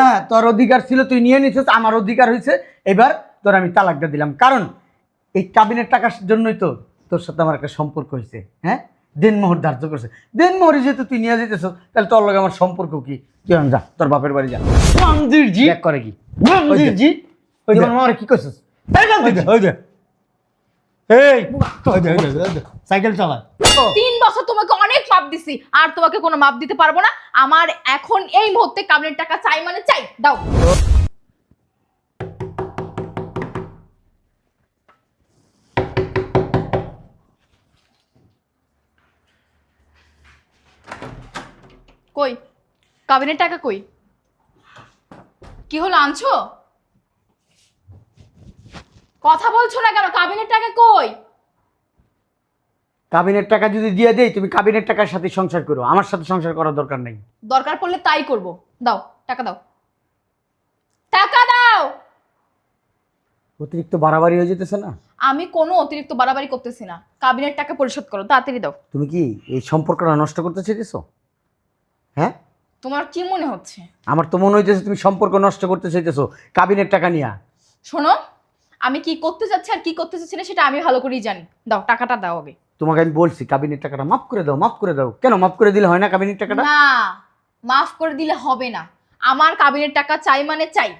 হ্যাঁ তোর অধিকার ছিল তুই নিয়ে নিছিস আমার অধিকার হয়েছে এবার তোর আমি তালাকটা দিলাম। কারণ এই কাবিনের টাকার জন্যই তো তোর সাথে আমার একটা সম্পর্ক হয়েছে হ্যাঁ? দেনমোহর ধার্য করছে। দেনমোহরে যেহেতু তুই নিয়ে যেতেছ তাহলে তোর লগে আমার সম্পর্ক কি? তুই যা তোর বাপের বাড়ি যা। মন্দিরজি এক করে কি। মন্দিরজি আমার কি করছিস। তিন বছর তোমাকে অনেক মাপ দিছি, আর তোমাকে কোনো মাপ দিতে পারব না। আমার এখন এই মুহূর্তে কাবিনের টাকা চাই মানে চাই, দাও। কই? কাবিনের টাকা কই? কি হলো, আনছো? কথা বলছো না কেন? কাবিনের টাকা কই? কাবিনের টাকা যদি দিয়ে দেই তুমি কাবিনের টাকার সাথে সংসার করো। আমার সাথে সংসার করার দরকার নেই। দরকার পড়লে তাই করব। দাও টাকা দাও। টাকা দাও! অতিরিক্ত বাড়াবাড়ি হয়ে যেতেছে না? আমি কোনো অতিরিক্ত বাড়াবাড়ি করতেছি না। কাবিনের টাকা পরিশোধ করো তাড়াতাড়ি দাও। তুমি কি এই সম্পর্কটা নষ্ট করতে চেয়েছো হ্যাঁ? তোমার কি মনে হচ্ছে? আমার তো মনে হইতেছে তুমি সম্পর্ক নষ্ট করতে চাইতেছো। কাবিনের টাকা নিয়া। শোনো আমি কি করতে যাচ্ছি আর কি করতে চাচ্ছি না সেটা আমি ভালো করেই জানি। দাও টাকাটা দাও আগে। তোমাকে আমি বলছি কাবিনের টাকাটা মাফ করে দাও মাফ করে দাও। কেন মাফ করে দিলে হয় না কাবিনের টাকাটা? না মাফ করে দিলে হবে না। আমার কাবিনের টাকা চাই মানে চাই।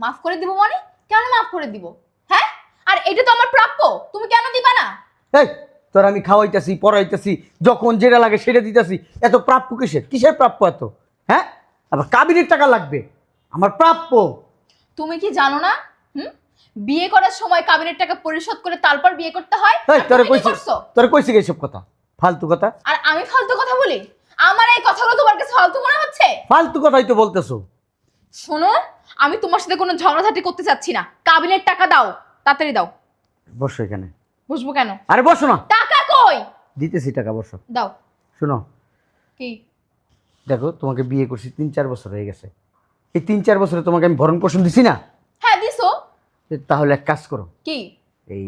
মাফ করে দিব মানে? কেন মাফ করে দিব? হ্যাঁ? আর এটা তো আমার প্রাপ্য। তুমি কেন দিবা না? এই তোর আমি খাওয়াইতেছি পড়াইতেছি যখন যেটা লাগে সেটা দিতেছি। এত প্রাপ্য কিসের? কিসের প্রাপ্য এত? হ্যাঁ? আবার কাবিনের টাকা লাগবে। আমার প্রাপ্য। তুমি কি জানো না? হুম? বিয়ে করার সময় কাবিনের টাকা পরিশোধ করে তারপর বিয়ে করতে হয়? তোরা কইছি? কইছি এইসব কথা? ফালতু কথা? আর আমি ফালতু কথা বলি? আমার এই কথাগুলো তোমার কাছে ফালতু মনে হচ্ছে? ফালতু কথাই তো বলতেছো। শোনো আমি তোমার সাথে কোনো ঝগড়াঝাটি করতে চাচ্ছি না। কাবিনের টাকা দাও তাড়াতাড়ি দাও। বসো এখানে। বুঝব কেন? আরে বসো না। টাকা কই? দিতেছি টাকা বসো। দাও। শোনো। কি? দেখো তোমাকে বিয়ে করছি তিন চার বছর হয়ে গেছে। এই তিন চার বছরে তোমাকে আমি ভরণ পোষণ দিছি না? তাহলে এক কাজ করো। কি? এই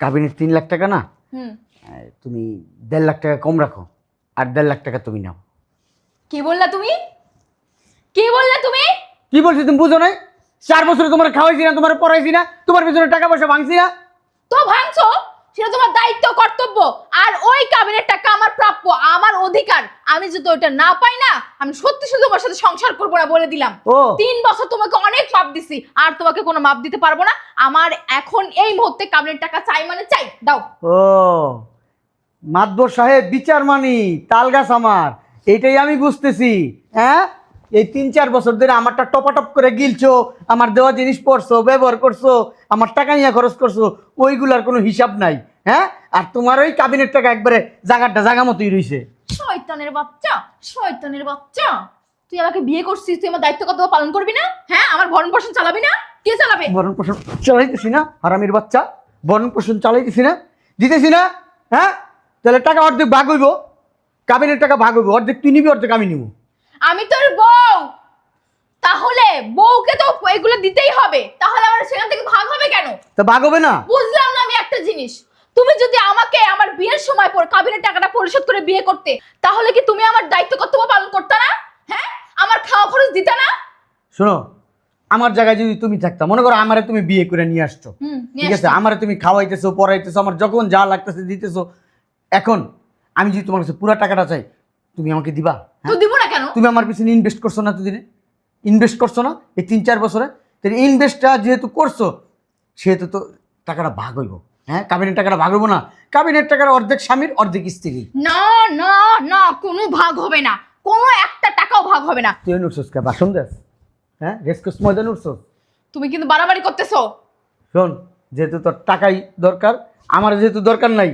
কাবিনের তিন লাখ টাকা না? তুমি দেড় লাখ টাকা কম রাখো আর দেড় লাখ টাকা তুমি নাও। কি বললা তুমি? কি বললা তুমি? কি বলছো তুমি বুঝো না চার বছরে তোমার খাওয়াইছি না তোমার পড়াইছি না তোমার পিছনে টাকা পয়সা ভাঙছি না। তো ভাঙছো? সেটা তোমার দায়িত্ব কর্তব্য। আর ওই কাবিনের টাকা আমার প্রাপ্য আমার অধিকার। আমি যদি ওইটা না পাই না আমি সত্যি সত্যি তোমার সাথে সংসার করব না বলে দিলাম। ও। তিন বছর তোমাকে অনেক মাপ দিছি আর তোমাকে কোনো মাপ দিতে পারব না। আমার এখন এই মুহূর্তে কাবিনের টাকা চাই মানে চাই। দাও। ও। মাতবর সাহেব বিচার মানি তাল গাছ আমার। এইটাই আমি বুঝতেছি হ্যাঁ? এই তিন চার বছর ধরে আমারটা টপাটপ করে গিলছো আমার দেওয়া জিনিস পড়ছো ব্যবহার করছ আমার টাকা নিয়ে খরচ করছ ওইগুলার কোনো হিসাব নাই হ্যাঁ? আর তোমার ওই কাবিনের টাকা একবারে জায়গাটা জায়গা মতোই রইছে। শয়তানের বাচ্চা শয়তানের বাচ্চা। তুই আমাকে বিয়ে করছিস তুই আমার দায়িত্ব কত পালন করবি না? হ্যাঁ আমার ভরণ পোষণ চালাবি না? কে চালাবে? ভরণ পোষণ চালাইতেছি না হারামির বাচ্চা। ভরণ পোষণ চালাইতেছি না দিতেছি না হ্যাঁ? তাহলে টাকা অর্ধেক ভাগ হইব কাবিনের টাকা ভাগ হইব অর্ধেক তুই নিবি অর্ধেক আমি নিব। আমি তোর বউ। তাহলে বউকে তো এগুলো দিতেই হবে। তাহলে আমার সেখান থেকে ভাগ হবে কেন? তা ভাগ হবে না। বুঝলাম না আমি একটা জিনিস। তুমি যদি আমাকে আমার বিয়ের সময় পর কাবিনের টাকাটা পরিশোধ করে বিয়ে করতে তাহলে কি তুমি আমার দায়িত্ব কর্তব্য পালন করতে না? হ্যাঁ? আমার খাওয়া খরচ দিতে না? শোনো আমার জায়গায় যদি তুমি থাকতা মনে করো আমারে তুমি বিয়ে করে নিয়ে আসছো। ঠিক আছে। আমারে তুমি খাওয়াইতেছো পড়াইতেছো আমার যখন যা লাগতেছে দিতেছো। এখন আমি যদি তোমার কাছে পুরো টাকাটা চাই তুমি আমাকে দিবা তো হ্যাঁ? দিব না কেন? তুমি আমার পিছনে ইনভেস্ট করছ না দুদিনে ইনভেস্ট করছ না? এই তিন চার বছরে? তাহলে ইনভেস্টটা যেহেতু করছ সেহেতু তো টাকাটা ভাগ হইব। হ্যাঁ কাবিনের টাকাটা ভাগ হইব না। কাবিনের টাকার অর্ধেক স্বামীর অর্ধেক স্ত্রী না না না কোনো ভাগ হবে না। কোনো একটা টাকাও ভাগ হবে না। তুই উঠছোস কে? বাসন দেস হ্যাঁ রেসকোস ময়দান উঠছোস তুমি কিন্তু বাড়াবাড়ি করতেছো। শোন যেহেতু তোর টাকাই দরকার আমার যেহেতু দরকার নাই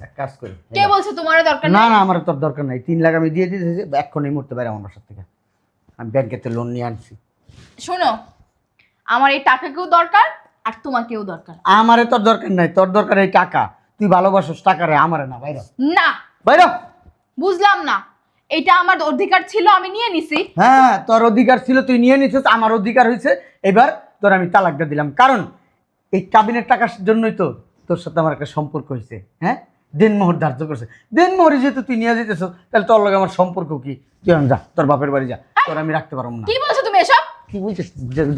এক কাজ করি কে বলছে তোমার দরকার না না আমার তোর দরকার নাই। তিন লাখ আমি দিয়ে দিতেছি এই মুহূর্তে বাইরে আমার বাসার থেকে। আমি ব্যাংকেতে লোন নিয়ে আনছি। শোনো আমার এই টাকাকেও দরকার আর তোমাকেও দরকার। আমারে তোর দরকার নাই তোর দরকার এই টাকা। তুই ভালোবাসোস টাকা রে আমারে না বাইরে। না। বাইরে। বুঝলাম না। এটা আমার অধিকার ছিল আমি নিয়ে নিছি। হ্যাঁ তোর অধিকার ছিল তুই নিয়ে নিছিস আমার অধিকার হয়েছে। এবার তোর আমি তালাকটা দিলাম। কারণ এই কাবিনের টাকার জন্যই তো তোর সাথে আমার একটা সম্পর্ক হয়েছে হ্যাঁ? দেনমোহর ধার্য করছে। দেনমোহরে যেহেতু তুই নিয়ে যেতেছ তাহলে তোর লগে আমার সম্পর্ক কি? তুই এখন যা তোর বাপের বাড়ি যা তোর আমি রাখতে পারব না। কি বলছো তুমি এসব? কি বুঝছিস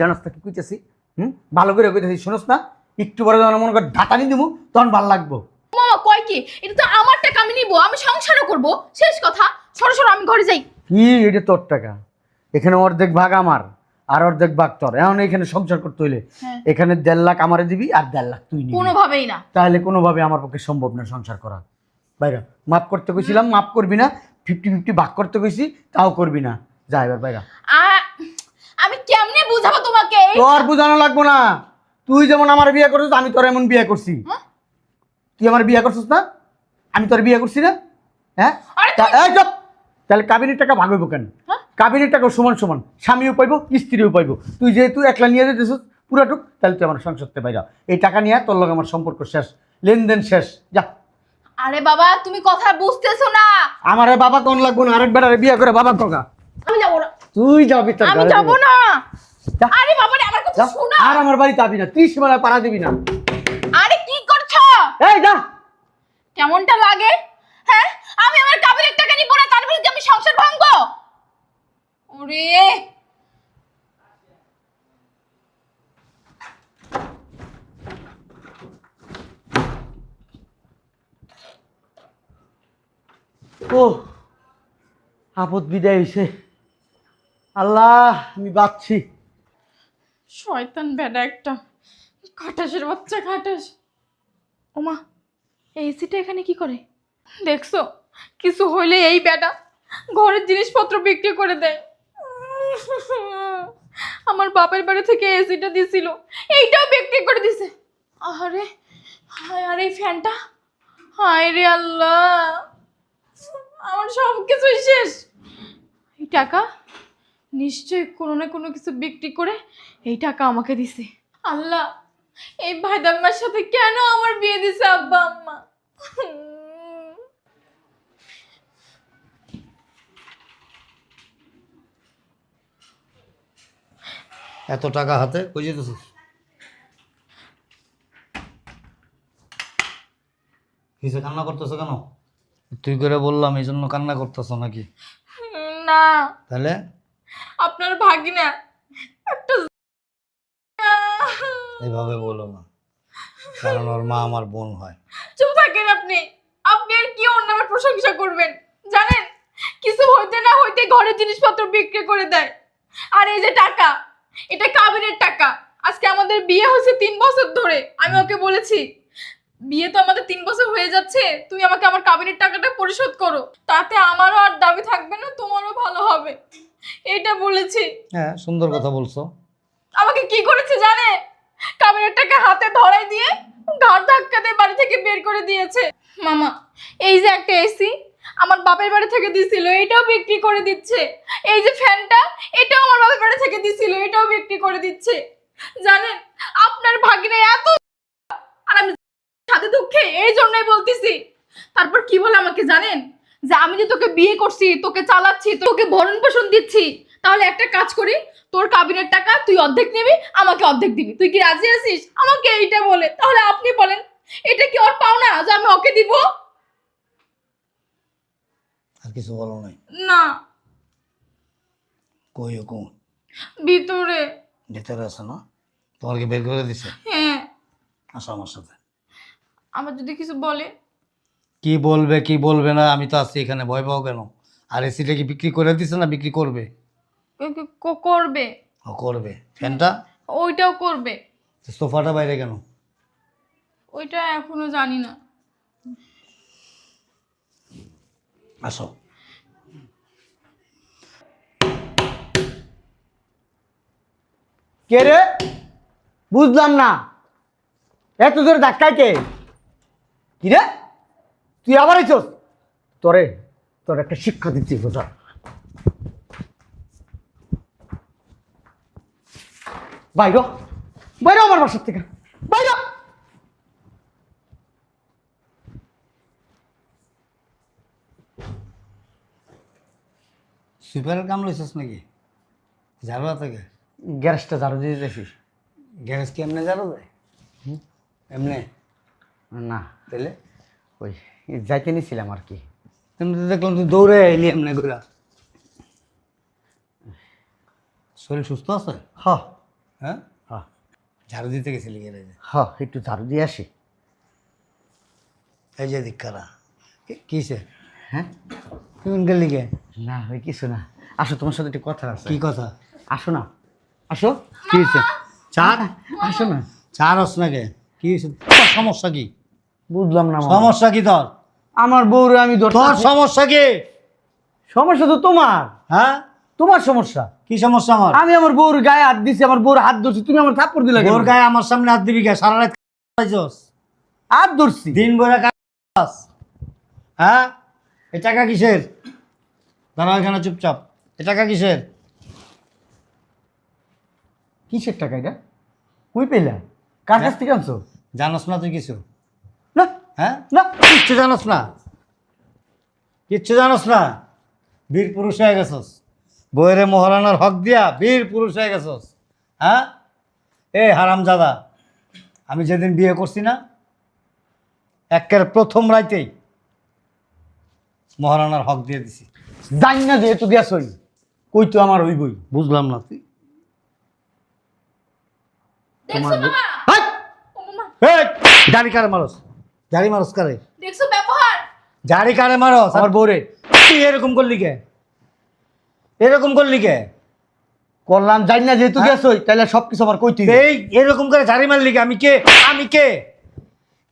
জানাস না কি কইতেছি? হুম? ভালো করে কইতেছি শুনোস না একটু পরে যখন মনে কর ঢাকানি দিমু তখন ভালো লাগবো। মামা কয় কি? এটা তো আমার টাকা আমি নিবো আমি সংসারও করব। শেষ কথা সরো সরো আমি ঘরে যাই। কি এটা তোর টাকা এখানে অর্ধেক ভাগ আমার। আর অর্ধেক ভাগ তোর। এখন এখানে সংসার করতে হইলে হ্যাঁ। এখানে দেড় লাখ আমারে দিবি আর দেড় লাখ তুই নিবি। কোনোভাবেই না। তাহলে কোনোভাবে আমার পক্ষে সম্ভব না সংসার করা। বাইরা মাফ করতে কইছিলাম মাফ করবি না ফিফটি ফিফটি ভাগ করতে কইছি তাও করবি না। যা এবার বাইরা আমি কেমনে বুঝাবো তোমাকে? তোর বোঝানো লাগবো না। তুই যেমন আমার বিয়ে করছিস আমি তোর এমন বিয়ে করছি? তুই আমার বিয়ে করছিস না? আমি তোর বিয়ে করছি না? হ্যাঁ! তাহলে কাবিনের টাকা ভাগ হইব কেন? হ্যাঁ? কাবিনের টাকা সমান সমান স্বামীও পাইবো স্ত্রীও পাইবো। তুই যেহেতু একলা নিয়ে যেতেছিস পুরাটুক তাহলে তুই আমার সংসারতে বাইরা এই টাকা নিয়ে তোর লগে আমার সম্পর্ক শেষ লেনদেন শেষ যা। আরে বাবা তুমি কথা বুঝতেছো না। আমার বাবা কোন লাগবো না আরেক বেড়ারে বিয়ে করে বাবা কগা? আমি যাব না। তুই যাবি তোর আমি যাব না। আরে বাবা আমার কথা যা। শোনো। আর আমার বাড়িতে যাবি না ত্রিশ বেলা পাড়া দিবি না। আরে কি করছ? এই যা। কেমনটা লাগে? হ্যাঁ? আমি আমার কাবিরের টাকা নিবো না তার বিরুদ্ধে আমি সংসার ভাঙবো? ওরে। ও আপদ বিদায় হয়েছে আল্লাহ আমি বাঁচছি। শয়তান বেডা একটা খাটাসের বাচ্চা খাটাস। ওমা এই এসিটা এখানে কি করে? দেখছ কিছু হইলে এই বেডা ঘরের জিনিসপত্র বিক্রি করে দেয়। আমার বাপের বাড়ি থেকে এসিটা দিছিল। এইটাও বিক্রি করে দিছে। আরে হায়, আরে এই ফ্যানটা? হায় রে আল্লাহ। আমার সব কিছুই শেষ। এই টাকা নিশ্চয়ই কোনো না কোনো কিছু বিক্রি করে এই টাকা আমাকে দিছে। আল্লাহ, এই ভাইদাম্মার সাথে কেন আমার বিয়ে দিছে আব্বা আম্মা? এত টাকা হাতে? কই যেতেছিস? কিসে কান্না করতেছো কেন? তুই করে বললাম এই জন্য কান্না করতেছো নাকি? না। তাহলে? আপনার ভাগিনা একটা এইভাবে বলো না কারণ ওর মা আমার বোন হয়। চুপ থাকেন আপনি। আপনি আর কি ওর নামের প্রশংসা করবেন? জানেন? কিছু হইতে না হইতে ঘরের জিনিসপত্র বিক্রি করে দেয়। আর এই যে টাকা এটা কাবিনের টাকা। আজকে আমাদের বিয়ে হয়েছে তিন বছর ধরে আমি ওকে বলেছি বিয়ে তো আমাদের তিন বছর হয়ে যাচ্ছে তুমি আমাকে আমার কাবিনের টাকাটা পরিশোধ করো। তাতে আমারও আর দাবি থাকবে না তোমারও ভালো হবে। এটা বলেছি। হ্যাঁ সুন্দর কথা বলছো। আমাকে কি করেছে জানে? কাবিনের টাকা হাতে ধরাই দিয়ে ঘাড় ধাক্কা দিয়ে বাড়ি থেকে বের করে দিয়েছে। মামা এই যে একটা এসি আমার বাপের বাড়ি থেকে দিছিল, এটাও বিক্রি করে দিচ্ছে। এই যে ফ্যানটা, এটাও আমার বাপের বাড়ি থেকে দিছিল, এটাও বিক্রি করে দিচ্ছে। জানেন, আপনার ভাগিনা এত আর আমি সাথে দুঃখে এই জন্যই বলতেছি। তারপর কি বলে আমাকে জানেন? যে আমি যে তোকে বিয়ে করছি, তোকে চালাচ্ছি, তোকে ভরণ পোষণ দিচ্ছি, তাহলে একটা কাজ করি, তোর কাবিনের টাকা তুই অর্ধেক নিবি, আমাকে অর্ধেক দিবি। তুই কি রাজি আছিস? আমাকে এইটা বলে। তাহলে আপনি বলেন, এটা কি ওর পাওনা যে আমি ওকে দিব? আর কিছু বলো নাই? না। কই কো ভিতরে। ভিতরে আছে না? তোমার কি বের করে দিছে? হ্যাঁ। আসো আমার সাথে। আমার যদি কিছু বলে? কি বলবে কি বলবে না আমি তো আছি এখানে ভয় পাও কেন? আর এসিটা কি বিক্রি করে দিছে না বিক্রি করবে? ক- ক- ক- করবে? ও করবে। ফ্যানটা? ওইটাও করবে। সোফাটা বাইরে কেন? ওইটা এখনও জানি না। আসো। কে রে? বুঝলাম না। এত জোরে ধাক্কায় কে? কি রে? তুই আবার আইছস? তোরে, তোর একটা শিক্ষা দিচ্ছি, বোঝা। বাইর। বাইর আমার বাসার থেকে। বাইর। সুইপারের কাম লইছিস নাকি? ঝাড়ুয়া থেকে গ্যারেজটা ঝাড়ু দিয়ে দিয়েছিস গ্যারেজ কি এমনি ঝাড়ু দেয় এমনি? না। তাহলে ওই যাইতে নিছিলাম আর কি। এমনি তো দেখলাম তুই দৌড়ে এলি এমনি ঘুরা শরীর সুস্থ আছে? হ। হ্যাঁ? হ ঝাড়ু দিতে গেছিলি গ্যারেজে? হ একটু ঝাড়ু দিয়ে আসি। এই যে দিককারা কিসে হ্যাঁ? তুমি গেলি কে? না ওই কিছু না। আসো তোমার সাথে একটু কথা আছে। কি কথা? আসো না। আসো। কি হয়েছে? চার? আসো না। চার হস না কে? কি হয়েছে? তোর সমস্যা কি? বুঝলাম না সমস্যা কি তোর? আমার বউরে আমি তোর সমস্যা কি? সমস্যা তো তোমার। হ্যাঁ? তোমার সমস্যা? কি সমস্যা আমার? আমি আমার বউর গায়ে হাত দিছি আমার বউর হাত ধরছি। তুমি আমার থাপ্পড় দিলে? ওর গায়ে আমার সামনে হাত দিবি কে? সারা রাত? হাত ধরছি। দিন ভরে কাজ হ্যাঁ? এ টাকা কিসের? দাঁড়া এখানে চুপচাপ। এ টাকা কিসের? কিসের টাকা এটা? কই পেলা? কার কাছ থেকে আনছো? জানোস না তুই কিছু। না। হ্যাঁ? না কিচ্ছু জানোস না। কিচ্ছু জানোস না। বীর পুরুষ হয়ে গেছস। বইয়েরে মহারানার হক দিয়া বীর পুরুষ হয়ে গেছস। হ্যাঁ? এ হারাম দাদা আমি যেদিন বিয়ে করছি না একের প্রথম রাইতেই মহারানার হক দিয়ে দিছি। জানি না যেহেতু গেছই কই তো আমার ওই বই বুঝলাম না তুই। দেখছ মামা? হাই! ও মামা। এই, জারি কারে মারস? জারি মারস কারে? দেখছ ব্যবহার? জারি কারে মারস? আমার বউরে। তুই এরকম করলি কে? এরকম করলি কে? করলাম জানি না যেহেতু হ্যাঁ? গেছই তাহলে আমার। এই এরকম করে ঝাড়ি মারলি কে? আমি কে? আমি কে?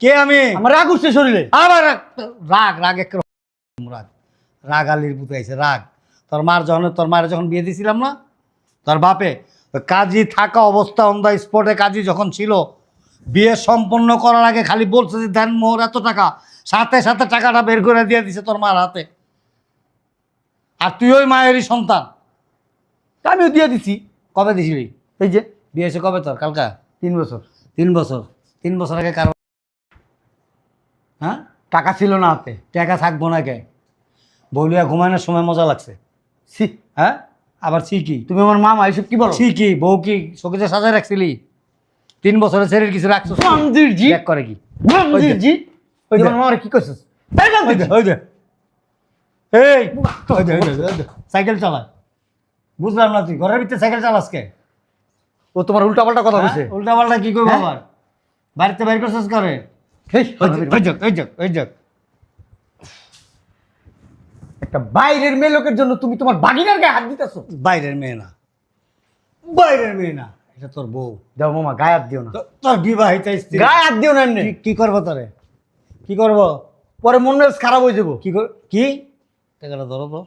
কে আমি? আমার রাগ উঠছে শরীরে। আবার রাগ রাগ রাগ এক রকম রাগ রাগ আলির পুতে আইছে রাগ। তোর মার যখন তোর মায়ের যখন বিয়ে দিয়েছিলাম না তোর বাপে কাজী থাকা অবস্থা অন দ্য স্পটে কাজী যখন ছিল বিয়ে সম্পন্ন করার আগে খালি বলছে যে দেন মোহর এত টাকা। সাথে সাথে টাকাটা বের করে দিয়ে দিছে তোর মার হাতে। আর তুই ওই মায়েরই সন্তান। তা আমিও দিয়ে দিছি। কবে দিছিলি? এই যে। বিয়ে হয়েছে কবে তোর কালকা? তিন বছর। তিন বছর। তিন বছর আগে কার হ্যাঁ? টাকা ছিল না হাতে। টাকা থাকব না কে? বৌলিয়া ঘুমানোর সময় মজা লাগছে। ছি হ্যাঁ? আবার কি? তুমি আমার মামা এসব কি বলো? কি? বউ কি শোকেজে সাজায় রাখছিলি? তিন বছরের ছেলের কিছু রাখছো? মন্দির জি চেক করে কি। মন্দির জি ওই যে। আমার কি করছিস ওই দে, ওই দে। এই। সাইকেল চালায়। বুঝলাম না তুই ঘরের ভিতরে সাইকেল চালাস কে? ও তোমার উল্টা পাল্টা কথা বলছে উল্টা পাল্টা কি করব হ্যাঁ? আবার? বাড়িতে বাইর করছিস করে ওই যাক ওই যাক ওই যাক একটা বাইরের মেয়ে লোকের জন্য তুমি তোমার বাগিনার গায়ে হাত দিতেছো? বাইরের মেয়ে না। বাইরের মেয়ে না। এটা তোর বউ। দাও মামা গায়ে হাত দিও না। তোর বিবাহিত স্ত্রী। গায়ে হাত দিও না এমনি। কি- কি করব তোরে? কি করব? পরে মন মেজাজ খারাপ হয়ে যাব। কি কর কি? টাকাটা ধরো তো।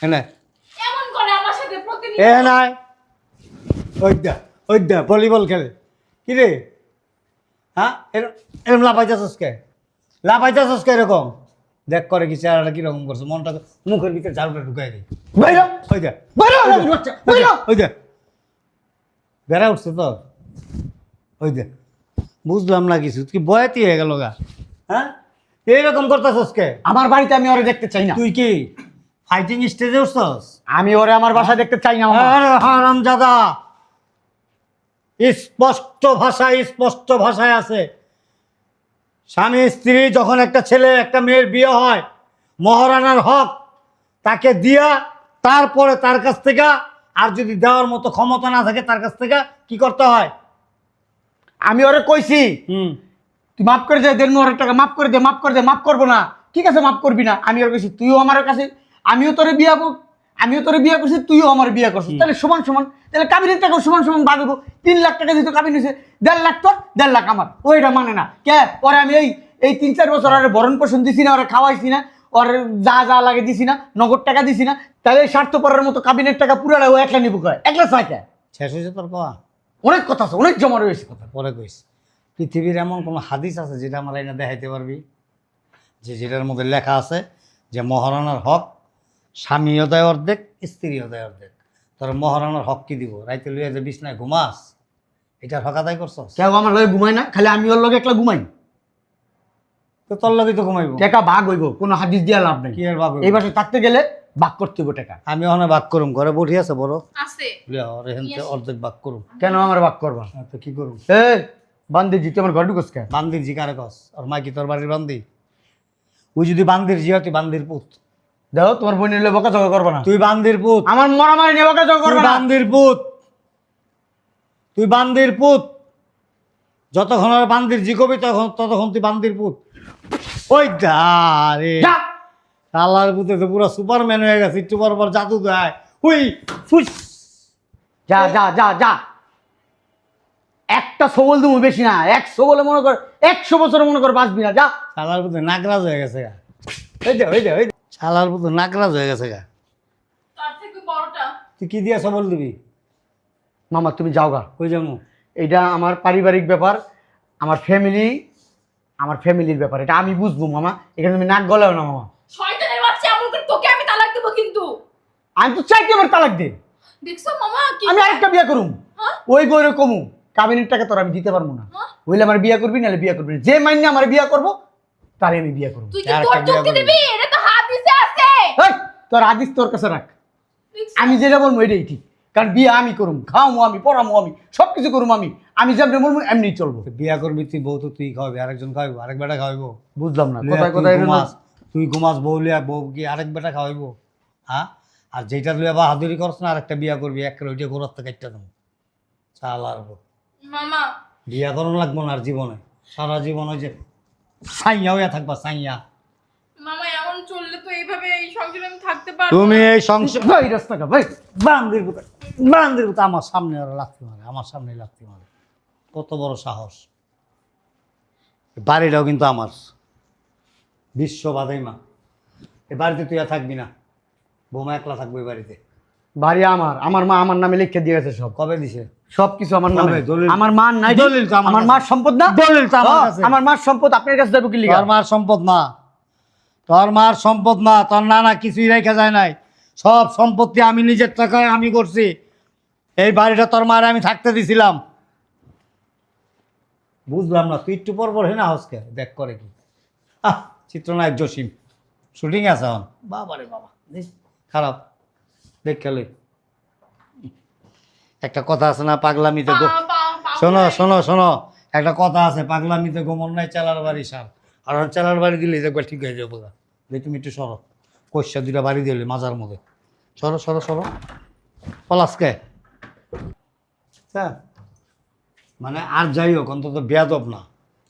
হ্যাঁ এমন করে আমার সাথে প্রতিদিন এ ওই দা ওই দা ভলিবল খেলে। কি রে? হ্যাঁ? এরম এরম লাফাইতেছস কে? লাফাইতেছস কে এরকম দেখ করে কি চেহারাটা কীরকম করছে মনটা মুখের ভিতরে ঝাড়ুটা ঢুকাই দিই বাইরে! ওই দা। ওই বেড়া উঠছে তো ওই দে। বুঝলাম না কিছু। কি বয়াতি হয়ে গেল গা। হ্যাঁ? এইরকম করতেছস কে? আমার বাড়িতে আমি ওরে দেখতে চাই না। তুই কি ফাইটিং স্টেজে উঠছস? আমি ওরে আমার বাসায় দেখতে চাই না হারাম জাদা স্পষ্ট ভাষায় স্পষ্ট ভাষায় আছে। স্বামী স্ত্রী যখন একটা ছেলে একটা মেয়ের বিয়ে হয় মহারানার হক তাকে দিয়া তারপরে তার কাছ থেকে আর যদি দেওয়ার মতো ক্ষমতা না থাকে তার কাছ থেকে কি করতে হয়? আমি ওরে কইছি হুম। তুই মাফ করে দে দেড় হাজার টাকা মাফ করে দে মাফ করে দে মাফ করব না। ঠিক আছে মাফ করবি না। আমি ওর কাছে তুইও আমার কাছে আমিও তোরে বিয়া আমিও তোর বিয়ে করছি তুইও আমার বিয়ে করছিস। তাহলে সমান সমান তাহলে কাবিনের টাকা সমান সমান বাঁধবো তিন লাখ টাকা দিতে কাবিন হয়েছে দেড় লাখ তোর দেড় লাখ আমার। ও এটা মানে না। কে? পরে আমি এই এই তিন চার বছর আর ভরণ পোষণ দিছি না ওরে খাওয়াইছি না ওর যা যা লাগে দিছি না নগদ টাকা দিছি না তাহলে স্বার্থপরের মতো কাবিনের টাকা পুরালে ও একলা নিবো কয়? একলা চাইটা শেষ হয়েছে তোর পাওয়া? অনেক কথা আছে অনেক জমা রয়েছে। কথা পরে কইস। পৃথিবীর এমন কোনো হাদিস আছে যেটা আমার এনে দেখাইতে পারবি? যে যেটার মধ্যে লেখা আছে যে মহারানার হক স্বামীও দেয় অর্ধেক স্ত্রীও দেয় অর্ধেক। তোর মহারানার হক কি দিব? রাইতে লইয়া যে বিছনায় ঘুমাস এটার হক আদায় করছস? কেউ আমার লগে ঘুমাই না খালি আমি ওর লগে একলা ঘুমাই। তো তোর লগেই তো ঘুমাইব। টাকা ভাগ হইব কোনো হাদিস দিয়া লাভ নেই। কি আর ভাবে এই বাসে থাকতে গেলে ভাগ করতে হইব টাকা। আমি ওখানে বাক করুম ঘরে বসে আছে বড়? আছে। লিয়া, ওর এখান থেকে অর্ধেক বাক করুম। কেন আমার ভাগ করবা? আর তো কি করুম? এ বান্ধে জিতে আমার ঘর ঢুকস কে বান্দির জি কারে কস? ওর মা কি তোর বাড়ির বান্দি? ওই যদি বান্দির জি হয় তুই বান্দির পুত। দেখো তোমার বোন নিলে বকা চকা করবে না। তুই বান্দির পুত। আমার মরামারি নিয়ে বকা তুই করবে না। বান্দির পুত। তুই বান্দির পুত। যতক্ষণ আর বান্দির জিকবি তখন ততক্ষণ তুই বান্দির পুত। ওই দা রে। আল্লাহর পুতে তো পুরো সুপারম্যান হয়ে গেছে একটু পর পর জাদু দেয়। হুই ফুস। যা যা যা যা। একটা সবল তুমি বেশি না। এক সবলে মনে কর একশো বছর মনে কর বাঁচবি না। যা। শালার পুতে নাকরাজ হয়ে গেছে দে ওই দে ওই দে। শালার পুতে নাকরাজ হয়ে গেছে গা। তার থেকে বড়টা? তুই কি দিয়ে সবল দিবি? মামা তুমি যাও গা। ওই যেমন এটা আমার পারিবারিক ব্যাপার আমার ফ্যামিলি আমার ফ্যামিলির ব্যাপার এটা আমি বুঝব মামা। এখানে তুমি নাক গলাও না মামা। শয়তানের বাচ্চা এমন করে তোকে আমি তালাক দেবো কিন্তু। আমি তো চাইতে আমার তালাক দে। দেখছ মামা কি আমি আরেকটা বিয়ে করুম। হ্যাঁ? ওই বইরে কমু। কাবিনের টাকা তোর আমি দিতে পারব না? হইলে আমার বিয়ে করবি নাহলে বিয়ে করবি না। যে মাইনে আমার বিয়ে করব তারে আমি বিয়ে করব। তুই কি তোর যুক্তি। দিবি? এটা এই, তোর আদিস তোর কাছে রাখ। আমি যেটা বলব এটাই ঠিক। কারণ বিয়ে আমি করুম খাওয়ামো আমি পড়ামো আমি সব কিছু করুম আমি। আমি যেমনি বলব এমনি চলবো। তুই বিয়া করবি তুই বউ তো তুই খাওয়াবি আরেকজন খাওয়াবো আরেক বেটা খাওয়াইবো। বুঝলাম না কোথায় কোথায় ঘুমাস তুই ঘুমাস বউ লিয়া বউ কি আরেক বেটা খাওয়াইবো? হ্যাঁ? আর যেটা বা করছ না আরেকটা বিয়া করবি এক ওইটা গোড়ার থেকে একটা দেবো চাল আর মামা। বিয়া করুন লাগবো না আর জীবনে। সারা জীবন ওই যে সাইয়া হইয়া থাকবা সাইয়া মামা এমন চললে তো এইভাবে এই পারব তুমি এই সংসার ভাই রাস্তাটা ভাই বান্দির পুতা বান্দির পুতা আমার সামনে ওরা লাগতে মারে আমার সামনে লাগতে মারে কত বড় সাহস। বাড়িটাও কিন্তু আমার। বিশ্ব বাদাইমা এই বাড়িতে তুই আর থাকবি না। বোমা একলা থাকব এই বাড়িতে। বাড়ি আমার। আমার মা আমার নামে লিখে দিয়ে গেছে সব। কবে দিছে? সব কিছু আমার নামে। আমার মার নাই দলিল আমার আমার মার সম্পদ না? দলিল আমার। আমার মার সম্পদ আপনার কাছে যাব কি লিখা তোর মার সম্পদ না। তোর মার সম্পদ না তোর নানা কিছুই রেখা যায় নাই। সব সম্পত্তি আমি নিজের টাকায় আমি করছি। এই বাড়িটা তোর মারে আমি থাকতে দিছিলাম। বুঝলাম না তুই একটু পর পর হে না হসকে দেখ করে কি। আহ চিত্রনায়ক জসিম শুটিং আছে এখন। বাবা রে বাবা খারাপ। দেখ খেলে একটা কথা আছে না পাগলামিতে শোনো শোনো শোনো। একটা কথা আছে পাগলামিতে গোমন নাই চালার বাড়ি সার। আর চালার বাড়ি দিলে দেখবে ঠিক হয়ে যাবে বোঝা যে তুমি একটু সরো। কষা দুটা বাড়ি দিলে মাজার মধ্যে। সরো সরো সরো। পলাশকে। হ্যাঁ মানে আর যাই হোক, অন্তত বেয়াদব না।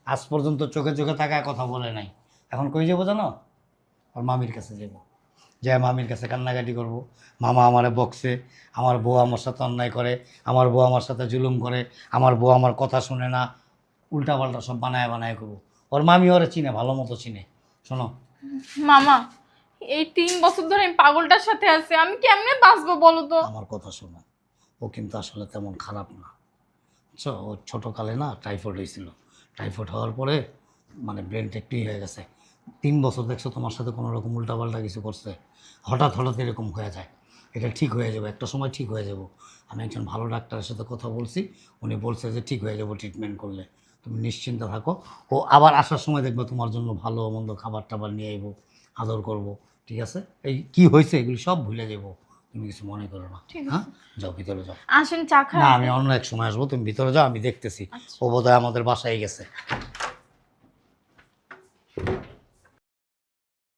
আজ পর্যন্ত চোখে চোখে থাকায় কথা বলে নাই। এখন কই যাব জানো? আর মামির কাছে যাব। যে মামির কাছে কান্নাকাটি করব। মামা আমারে বকছে। আমার বউ আমার সাথে অন্যায় করে। আমার বউ আমার সাথে জুলুম করে। আমার বউ আমার কথা শুনে না। উল্টাপাল্টা সব বানায় বানায় করব। ওর মামি ওরে চিনে, ভালো মতো চিনে। শোনো। মামা, এই তিন বছর ধরে আমি পাগলটার সাথে আছি, আমি কেমনে বাঁচবো বলো তো? আমার কথা শোনো, ও কিন্তু আসলে তেমন খারাপ না। ও ছোটোকালে না টাইফয়েড হয়েছিল। টাইফয়েড হওয়ার পরে মানে ব্রেনটা একটু হয়ে গেছে। তিন বছর দেখছ তোমার সাথে কোনো রকম উল্টাপাল্টা কিছু করছে? হঠাৎ হঠাৎ এরকম হয়ে যায়। এটা ঠিক হয়ে যাবে, একটা সময় ঠিক হয়ে যাব। আমি একজন ভালো ডাক্তারের সাথে কথা বলছি, উনি বলছে যে ঠিক হয়ে যাব ট্রিটমেন্ট করলে। তুমি নিশ্চিন্ত থাকো। ও আবার আসার সময় দেখবে তোমার জন্য ভালো মন্দ খাবার টাবার নিয়ে আইব আদর করব ঠিক আছে? এই কি হয়েছে এগুলি সব ভুলে যাব। তুমি কিছু মনে করো না। হ্যাঁ? যাও ভিতরে যাও। আসেন চা না আমি অন্য এক সময় আসব তুমি ভিতরে যাও আমি দেখতেছি। আচ্ছা। ও বোধহয় আমাদের বাসায় গেছে।